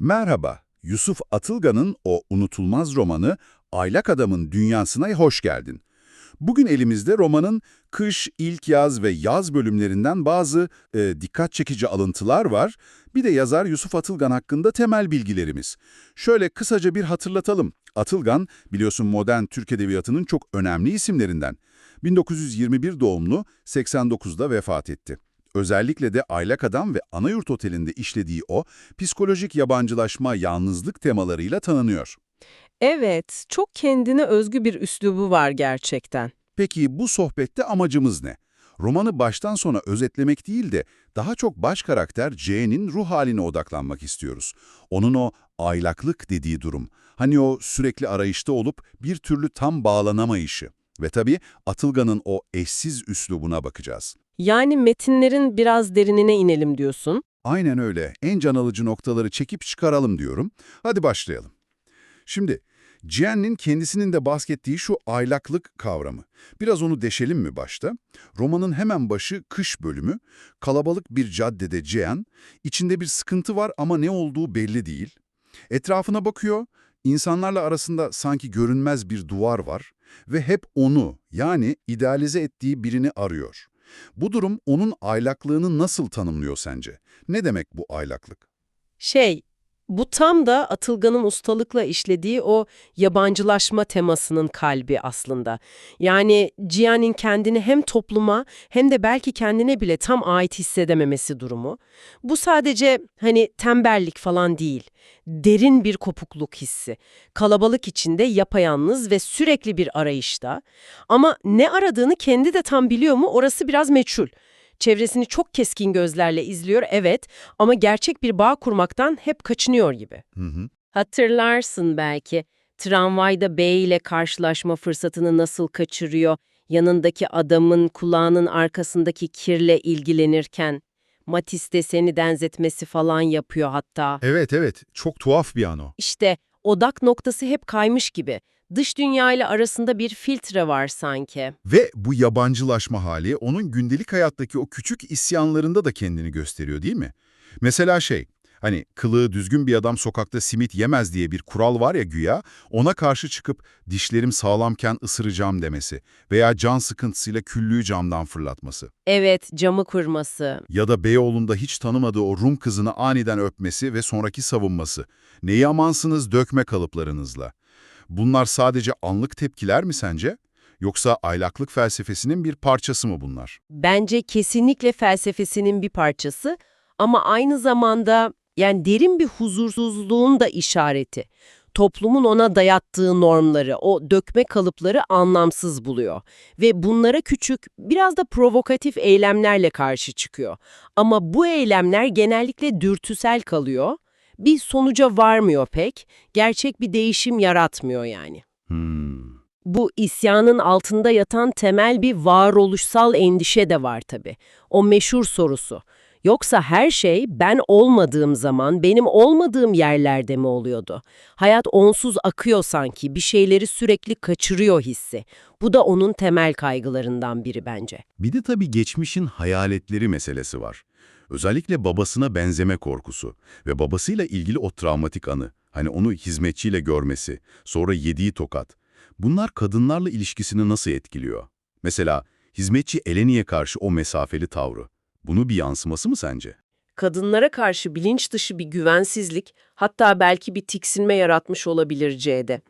Merhaba, Yusuf Atılgan'ın o unutulmaz romanı Aylak Adam'ın Dünyasına hoş geldin. Bugün elimizde romanın kış, ilk yaz ve yaz bölümlerinden bazı e, dikkat çekici alıntılar var. Bir de yazar Yusuf Atılgan hakkında temel bilgilerimiz. Şöyle kısaca bir hatırlatalım. Atılgan, biliyorsun modern Türk Edebiyatı'nın çok önemli isimlerinden. 1921 doğumlu, 89'da vefat etti. Özellikle de Aylak Adam ve Anayurt Oteli'nde işlediği o, psikolojik yabancılaşma, yalnızlık temalarıyla tanınıyor. Evet, çok kendine özgü bir üslubu var gerçekten. Peki bu sohbette amacımız ne? Romanı baştan sona özetlemek değil de daha çok baş karakter C'nin ruh haline odaklanmak istiyoruz. Onun o aylaklık dediği durum. Hani o sürekli arayışta olup bir türlü tam bağlanamayışı. Ve tabii Atılgan'ın o eşsiz üslubuna bakacağız. Yani metinlerin biraz derinine inelim diyorsun. Aynen öyle. En can alıcı noktaları çekip çıkaralım diyorum. Hadi başlayalım. Şimdi Cihan'ın kendisinin de bahsettiği şu aylaklık kavramı. Biraz onu deşelim mi başta? Romanın hemen başı kış bölümü. Kalabalık bir caddede Cihan, içinde bir sıkıntı var ama ne olduğu belli değil. Etrafına bakıyor, insanlarla arasında sanki görünmez bir duvar var ve hep onu yani idealize ettiği birini arıyor. Bu durum onun aylaklığını nasıl tanımlıyor sence? Ne demek bu aylaklık? Şey, bu tam da Atılgan'ın ustalıkla işlediği o yabancılaşma temasının kalbi aslında. Yani Cihan'in kendini hem topluma hem de belki kendine bile tam ait hissedememesi durumu. Bu sadece hani tembellik falan değil. Derin bir kopukluk hissi. Kalabalık içinde yapayalnız ve sürekli bir arayışta. Ama ne aradığını kendi de tam biliyor mu orası biraz meçhul. Çevresini çok keskin gözlerle izliyor evet ama gerçek bir bağ kurmaktan hep kaçınıyor gibi. Hı hı. Hatırlarsın belki tramvayda bey ile karşılaşma fırsatını nasıl kaçırıyor, yanındaki adamın kulağının arkasındaki kirle ilgilenirken. Matisse seni denzetmesi falan yapıyor hatta. Evet evet, çok tuhaf bir an o. İşte odak noktası hep kaymış gibi. Dış dünya ile arasında bir filtre var sanki. Ve bu yabancılaşma hali onun gündelik hayattaki o küçük isyanlarında da kendini gösteriyor değil mi? Mesela şey, hani kılığı düzgün bir adam sokakta simit yemez diye bir kural var ya güya, ona karşı çıkıp dişlerim sağlamken ısıracağım demesi veya can sıkıntısıyla küllüğü camdan fırlatması. Evet, camı kurması. Ya da Beyoğlu'nda hiç tanımadığı o Rum kızını aniden öpmesi ve sonraki savunması. Neyi amansınız dökme kalıplarınızla. Bunlar sadece anlık tepkiler mi sence? Yoksa aylaklık felsefesinin bir parçası mı bunlar? Bence kesinlikle felsefesinin bir parçası ama aynı zamanda yani derin bir huzursuzluğun da işareti. Toplumun ona dayattığı normları, o dökme kalıpları anlamsız buluyor ve bunlara küçük, biraz da provokatif eylemlerle karşı çıkıyor. Ama bu eylemler genellikle dürtüsel kalıyor, bir sonuca varmıyor pek, gerçek bir değişim yaratmıyor yani. Hmm. Bu isyanın altında yatan temel bir varoluşsal endişe de var tabii. O meşhur sorusu. Yoksa her şey ben olmadığım zaman benim olmadığım yerlerde mi oluyordu? Hayat onsuz akıyor sanki, bir şeyleri sürekli kaçırıyor hissi. Bu da onun temel kaygılarından biri bence. Bir de tabii geçmişin hayaletleri meselesi var. Özellikle babasına benzeme korkusu ve babasıyla ilgili o travmatik anı. Hani onu hizmetçiyle görmesi, sonra yediği tokat. Bunlar kadınlarla ilişkisini nasıl etkiliyor? Mesela hizmetçi Eleni'ye karşı o mesafeli tavrı. Bunu bir yansıması mı sence? Kadınlara karşı bilinç dışı bir güvensizlik, hatta belki bir tiksinme yaratmış olabilir C'de.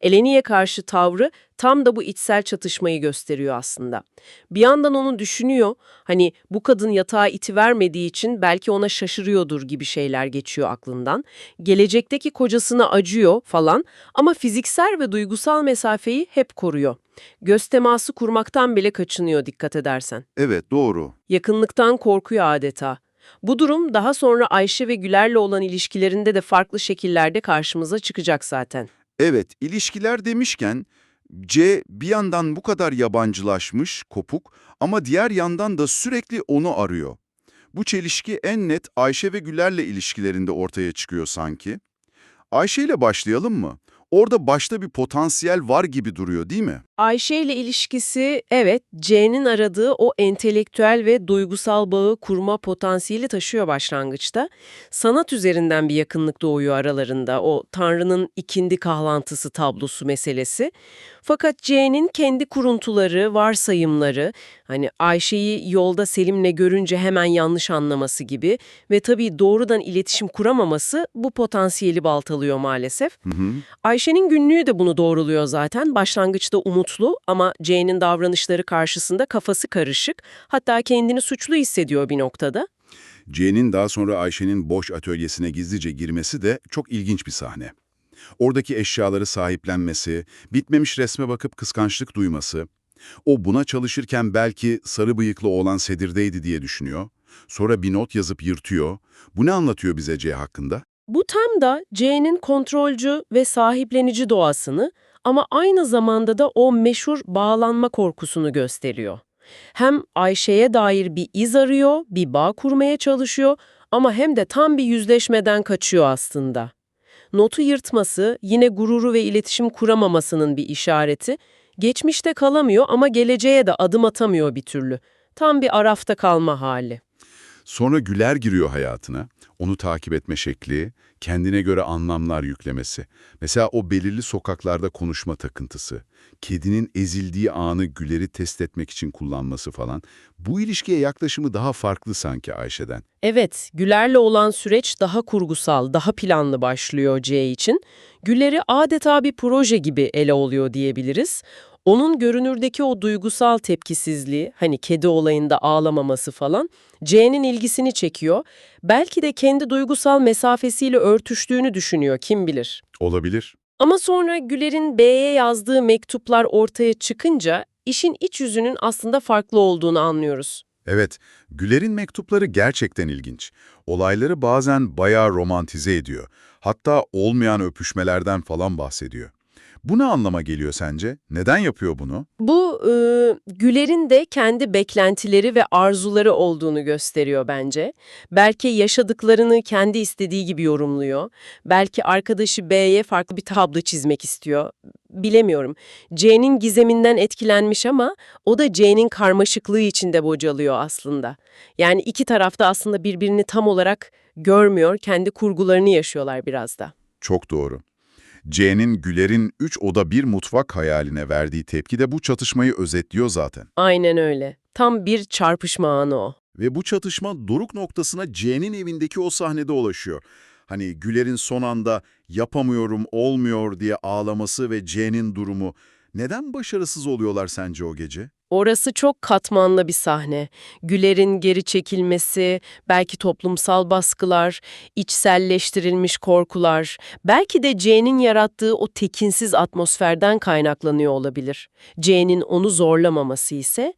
Eleni'ye karşı tavrı tam da bu içsel çatışmayı gösteriyor aslında. Bir yandan onu düşünüyor, hani bu kadın yatağa iti vermediği için belki ona şaşırıyordur gibi şeyler geçiyor aklından. Gelecekteki kocasına acıyor falan ama fiziksel ve duygusal mesafeyi hep koruyor. Göz teması kurmaktan bile kaçınıyor dikkat edersen. Evet, doğru. Yakınlıktan korkuyor adeta. Bu durum daha sonra Ayşe ve Güler'le olan ilişkilerinde de farklı şekillerde karşımıza çıkacak zaten. Evet, ilişkiler demişken C bir yandan bu kadar yabancılaşmış, kopuk ama diğer yandan da sürekli onu arıyor. Bu çelişki en net Ayşe ve Güler'le ilişkilerinde ortaya çıkıyor sanki. Ayşe ile başlayalım mı? Orada başta bir potansiyel var gibi duruyor değil mi? Ayşe ile ilişkisi evet C'nin aradığı o entelektüel ve duygusal bağı kurma potansiyeli taşıyor başlangıçta. Sanat üzerinden bir yakınlık doğuyor aralarında o Tanrı'nın ikindi kahlantısı tablosu meselesi. Fakat C'nin kendi kuruntuları, varsayımları, hani Ayşe'yi yolda Selim'le görünce hemen yanlış anlaması gibi ve tabii doğrudan iletişim kuramaması bu potansiyeli baltalıyor maalesef. Ayşe'nin günlüğü de bunu doğruluyor zaten. Başlangıçta umutlu ama Jane'in davranışları karşısında kafası karışık. Hatta kendini suçlu hissediyor bir noktada. C'nin daha sonra Ayşe'nin boş atölyesine gizlice girmesi de çok ilginç bir sahne. Oradaki eşyaları sahiplenmesi, bitmemiş resme bakıp kıskançlık duyması, o buna çalışırken belki sarı bıyıklı olan Sedir'deydi diye düşünüyor. Sonra bir not yazıp yırtıyor. Bu ne anlatıyor bize C hakkında? Bu tam da Jane'in kontrolcü ve sahiplenici doğasını ama aynı zamanda da o meşhur bağlanma korkusunu gösteriyor. Hem Ayşe'ye dair bir iz arıyor, bir bağ kurmaya çalışıyor ama hem de tam bir yüzleşmeden kaçıyor aslında. Notu yırtması yine gururu ve iletişim kuramamasının bir işareti. Geçmişte kalamıyor ama geleceğe de adım atamıyor bir türlü. Tam bir arafta kalma hali. Sonra Güler giriyor hayatına. Onu takip etme şekli, kendine göre anlamlar yüklemesi. Mesela o belirli sokaklarda konuşma takıntısı, kedinin ezildiği anı Güler'i test etmek için kullanması falan. Bu ilişkiye yaklaşımı daha farklı sanki Ayşe'den. Evet, Güler'le olan süreç daha kurgusal, daha planlı başlıyor C için. Güler'i adeta bir proje gibi ele oluyor diyebiliriz. Onun görünürdeki o duygusal tepkisizliği, hani kedi olayında ağlamaması falan, C'nin ilgisini çekiyor. Belki de kendi duygusal mesafesiyle örtüştüğünü düşünüyor, kim bilir. Olabilir. Ama sonra Güler'in B'ye yazdığı mektuplar ortaya çıkınca işin iç yüzünün aslında farklı olduğunu anlıyoruz. Evet, Güler'in mektupları gerçekten ilginç. Olayları bazen bayağı romantize ediyor. Hatta olmayan öpüşmelerden falan bahsediyor. Bu ne anlama geliyor sence? Neden yapıyor bunu? Bu e, Güler'in de kendi beklentileri ve arzuları olduğunu gösteriyor bence. Belki yaşadıklarını kendi istediği gibi yorumluyor. Belki arkadaşı B'ye farklı bir tablo çizmek istiyor. Bilemiyorum. C'nin gizeminden etkilenmiş ama o da C'nin karmaşıklığı içinde bocalıyor aslında. Yani iki tarafta aslında birbirini tam olarak görmüyor, kendi kurgularını yaşıyorlar biraz da. Çok doğru. C'nin Güler'in üç oda bir mutfak hayaline verdiği tepki de bu çatışmayı özetliyor zaten. Aynen öyle. Tam bir çarpışma anı o. Ve bu çatışma doruk noktasına C'nin evindeki o sahnede ulaşıyor. Hani Güler'in son anda yapamıyorum, olmuyor diye ağlaması ve C'nin durumu. Neden başarısız oluyorlar sence o gece? Orası çok katmanlı bir sahne. Güler'in geri çekilmesi, belki toplumsal baskılar, içselleştirilmiş korkular, belki de C'nin yarattığı o tekinsiz atmosferden kaynaklanıyor olabilir. C'nin onu zorlamaması ise,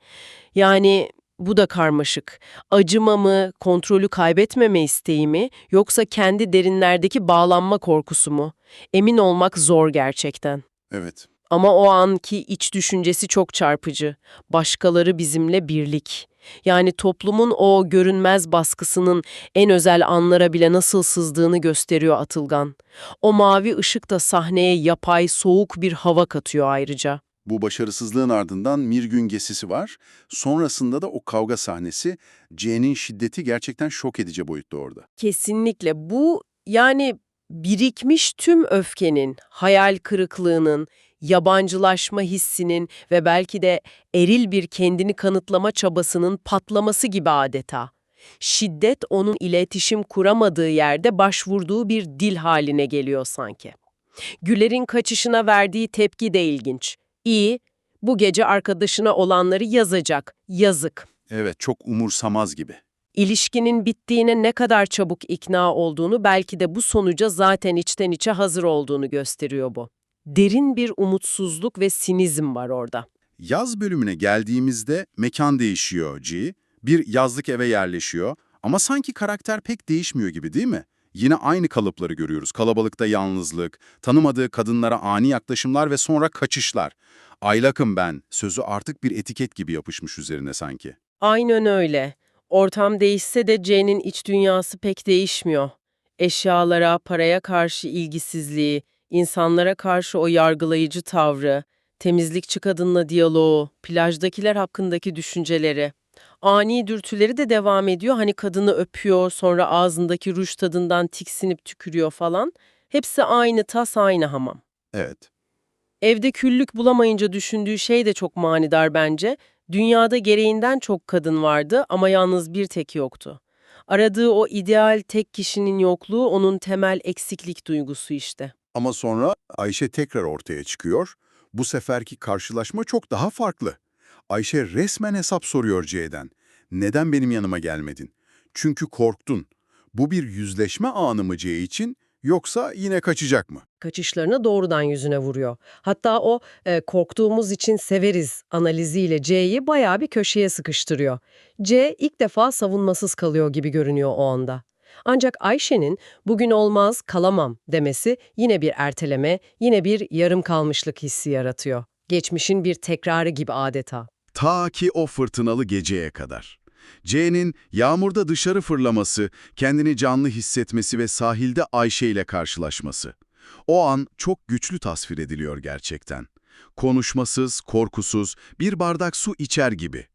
yani bu da karmaşık. Acıma mı, kontrolü kaybetmeme isteği mi, yoksa kendi derinlerdeki bağlanma korkusu mu? Emin olmak zor gerçekten. Evet. Ama o anki iç düşüncesi çok çarpıcı. Başkaları bizimle birlik. Yani toplumun o görünmez baskısının en özel anlara bile nasıl sızdığını gösteriyor Atılgan. O mavi ışık da sahneye yapay, soğuk bir hava katıyor ayrıca. Bu başarısızlığın ardından Mirgün gesisi var. Sonrasında da o kavga sahnesi. C'nin şiddeti gerçekten şok edici boyutta orada. Kesinlikle bu yani birikmiş tüm öfkenin, hayal kırıklığının, yabancılaşma hissinin ve belki de eril bir kendini kanıtlama çabasının patlaması gibi adeta. Şiddet onun iletişim kuramadığı yerde başvurduğu bir dil haline geliyor sanki. Güler'in kaçışına verdiği tepki de ilginç. İyi, bu gece arkadaşına olanları yazacak, yazık. Evet, çok umursamaz gibi. İlişkinin bittiğine ne kadar çabuk ikna olduğunu belki de bu sonuca zaten içten içe hazır olduğunu gösteriyor bu. Derin bir umutsuzluk ve sinizm var orada. Yaz bölümüne geldiğimizde mekan değişiyor G. Bir yazlık eve yerleşiyor ama sanki karakter pek değişmiyor gibi değil mi? Yine aynı kalıpları görüyoruz. Kalabalıkta yalnızlık, tanımadığı kadınlara ani yaklaşımlar ve sonra kaçışlar. Aylakım ben, sözü artık bir etiket gibi yapışmış üzerine sanki. Aynen öyle. Ortam değişse de Jane'in iç dünyası pek değişmiyor. Eşyalara, paraya karşı ilgisizliği, İnsanlara karşı o yargılayıcı tavrı, temizlikçi kadınla diyaloğu, plajdakiler hakkındaki düşünceleri. Ani dürtüleri de devam ediyor. Hani kadını öpüyor, sonra ağzındaki ruj tadından tiksinip tükürüyor falan. Hepsi aynı tas, aynı hamam. Evet. Evde küllük bulamayınca düşündüğü şey de çok manidar bence. Dünyada gereğinden çok kadın vardı ama yalnız bir tek yoktu. Aradığı o ideal tek kişinin yokluğu onun temel eksiklik duygusu işte. Ama sonra Ayşe tekrar ortaya çıkıyor. Bu seferki karşılaşma çok daha farklı. Ayşe resmen hesap soruyor C'den. Neden benim yanıma gelmedin? Çünkü korktun. Bu bir yüzleşme anı mı C için yoksa yine kaçacak mı? Kaçışlarını doğrudan yüzüne vuruyor. Hatta o e, korktuğumuz için severiz analiziyle C'yi bayağı bir köşeye sıkıştırıyor. C ilk defa savunmasız kalıyor gibi görünüyor o anda. Ancak Ayşe'nin bugün olmaz kalamam demesi yine bir erteleme, yine bir yarım kalmışlık hissi yaratıyor. Geçmişin bir tekrarı gibi adeta. Ta ki o fırtınalı geceye kadar. C'nin yağmurda dışarı fırlaması, kendini canlı hissetmesi ve sahilde Ayşe ile karşılaşması. O an çok güçlü tasvir ediliyor gerçekten. Konuşmasız, korkusuz, bir bardak su içer gibi.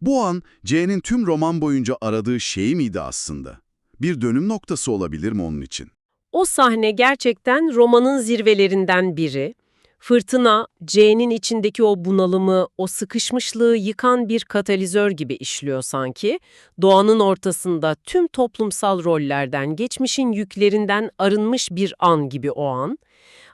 Bu an C'nin tüm roman boyunca aradığı şey miydi aslında? Bir dönüm noktası olabilir mi onun için? O sahne gerçekten romanın zirvelerinden biri. Fırtına, C'nin içindeki o bunalımı, o sıkışmışlığı yıkan bir katalizör gibi işliyor sanki. Doğanın ortasında tüm toplumsal rollerden, geçmişin yüklerinden arınmış bir an gibi o an.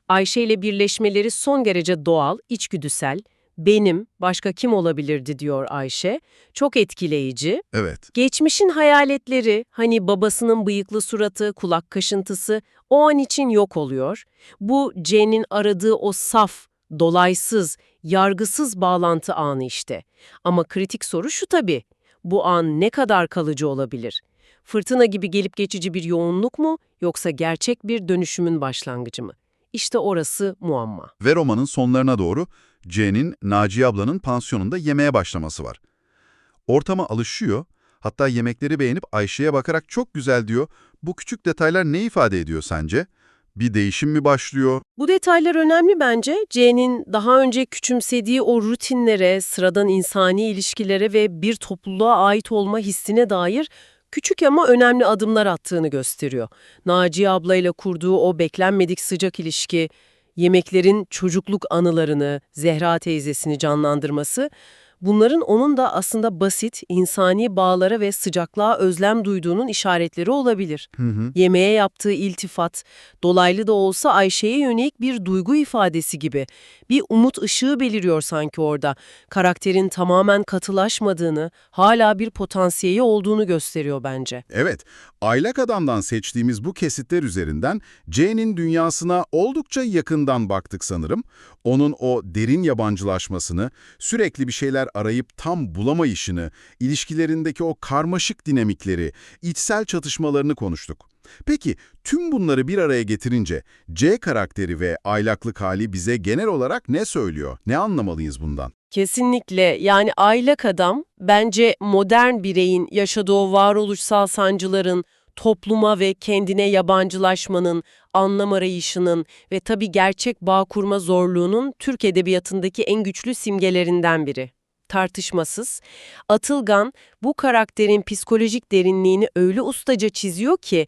Ayşe ile birleşmeleri son derece doğal, içgüdüsel. Benim, başka kim olabilirdi diyor Ayşe. Çok etkileyici. Evet. Geçmişin hayaletleri, hani babasının bıyıklı suratı, kulak kaşıntısı o an için yok oluyor. Bu C'nin aradığı o saf, dolaysız, yargısız bağlantı anı işte. Ama kritik soru şu tabii. Bu an ne kadar kalıcı olabilir? Fırtına gibi gelip geçici bir yoğunluk mu yoksa gerçek bir dönüşümün başlangıcı mı? İşte orası muamma. Ve romanın sonlarına doğru C'nin Naciye ablanın pansiyonunda yemeye başlaması var. Ortama alışıyor, hatta yemekleri beğenip Ayşe'ye bakarak çok güzel diyor. Bu küçük detaylar ne ifade ediyor sence? Bir değişim mi başlıyor? Bu detaylar önemli bence. C'nin daha önce küçümsediği o rutinlere, sıradan insani ilişkilere ve bir topluluğa ait olma hissine dair küçük ama önemli adımlar attığını gösteriyor. Naciye ablayla kurduğu o beklenmedik sıcak ilişki, yemeklerin çocukluk anılarını, Zehra teyzesini canlandırması, bunların onun da aslında basit, insani bağlara ve sıcaklığa özlem duyduğunun işaretleri olabilir. Hı hı. Yemeğe yaptığı iltifat, dolaylı da olsa Ayşe'ye yönelik bir duygu ifadesi gibi. Bir umut ışığı beliriyor sanki orada. Karakterin tamamen katılaşmadığını, hala bir potansiyeli olduğunu gösteriyor bence. Evet, Aylak Adam'dan seçtiğimiz bu kesitler üzerinden C'nin dünyasına oldukça yakından baktık sanırım. Onun o derin yabancılaşmasını, sürekli bir şeyler arayıp tam bulamayışını, ilişkilerindeki o karmaşık dinamikleri, içsel çatışmalarını konuştuk. Peki tüm bunları bir araya getirince C karakteri ve aylaklık hali bize genel olarak ne söylüyor? Ne anlamalıyız bundan? Kesinlikle yani aylak adam bence modern bireyin yaşadığı varoluşsal sancıların, topluma ve kendine yabancılaşmanın, anlam arayışının ve tabii gerçek bağ kurma zorluğunun Türk edebiyatındaki en güçlü simgelerinden biri. Tartışmasız. Atılgan bu karakterin psikolojik derinliğini öyle ustaca çiziyor ki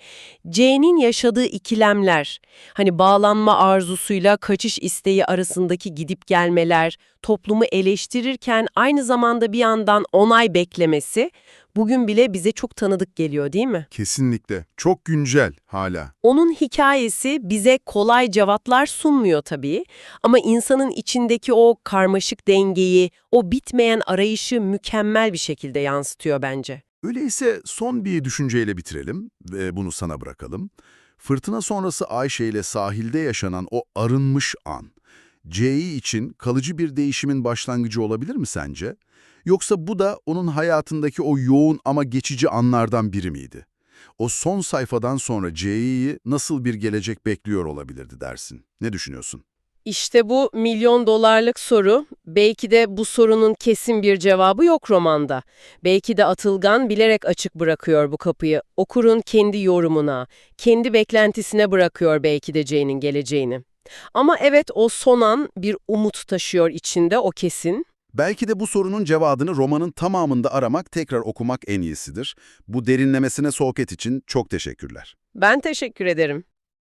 C'nin yaşadığı ikilemler, hani bağlanma arzusuyla kaçış isteği arasındaki gidip gelmeler, toplumu eleştirirken aynı zamanda bir yandan onay beklemesi bugün bile bize çok tanıdık geliyor değil mi? Kesinlikle. Çok güncel hala. Onun hikayesi bize kolay cevaplar sunmuyor tabii ama insanın içindeki o karmaşık dengeyi, o bitmeyen arayışı mükemmel bir şekilde yansıtıyor bence. Öyleyse son bir düşünceyle bitirelim ve bunu sana bırakalım. Fırtına sonrası Ayşe ile sahilde yaşanan o arınmış an, C'yi için kalıcı bir değişimin başlangıcı olabilir mi sence? Yoksa bu da onun hayatındaki o yoğun ama geçici anlardan biri miydi? O son sayfadan sonra C'yi nasıl bir gelecek bekliyor olabilirdi dersin? Ne düşünüyorsun? İşte bu milyon dolarlık soru. Belki de bu sorunun kesin bir cevabı yok romanda. Belki de Atılgan bilerek açık bırakıyor bu kapıyı. Okurun kendi yorumuna, kendi beklentisine bırakıyor belki de Jane'in geleceğini. Ama evet o son an bir umut taşıyor içinde o kesin. Belki de bu sorunun cevabını romanın tamamında aramak, tekrar okumak en iyisidir. Bu derinlemesine sohbet için çok teşekkürler. Ben teşekkür ederim.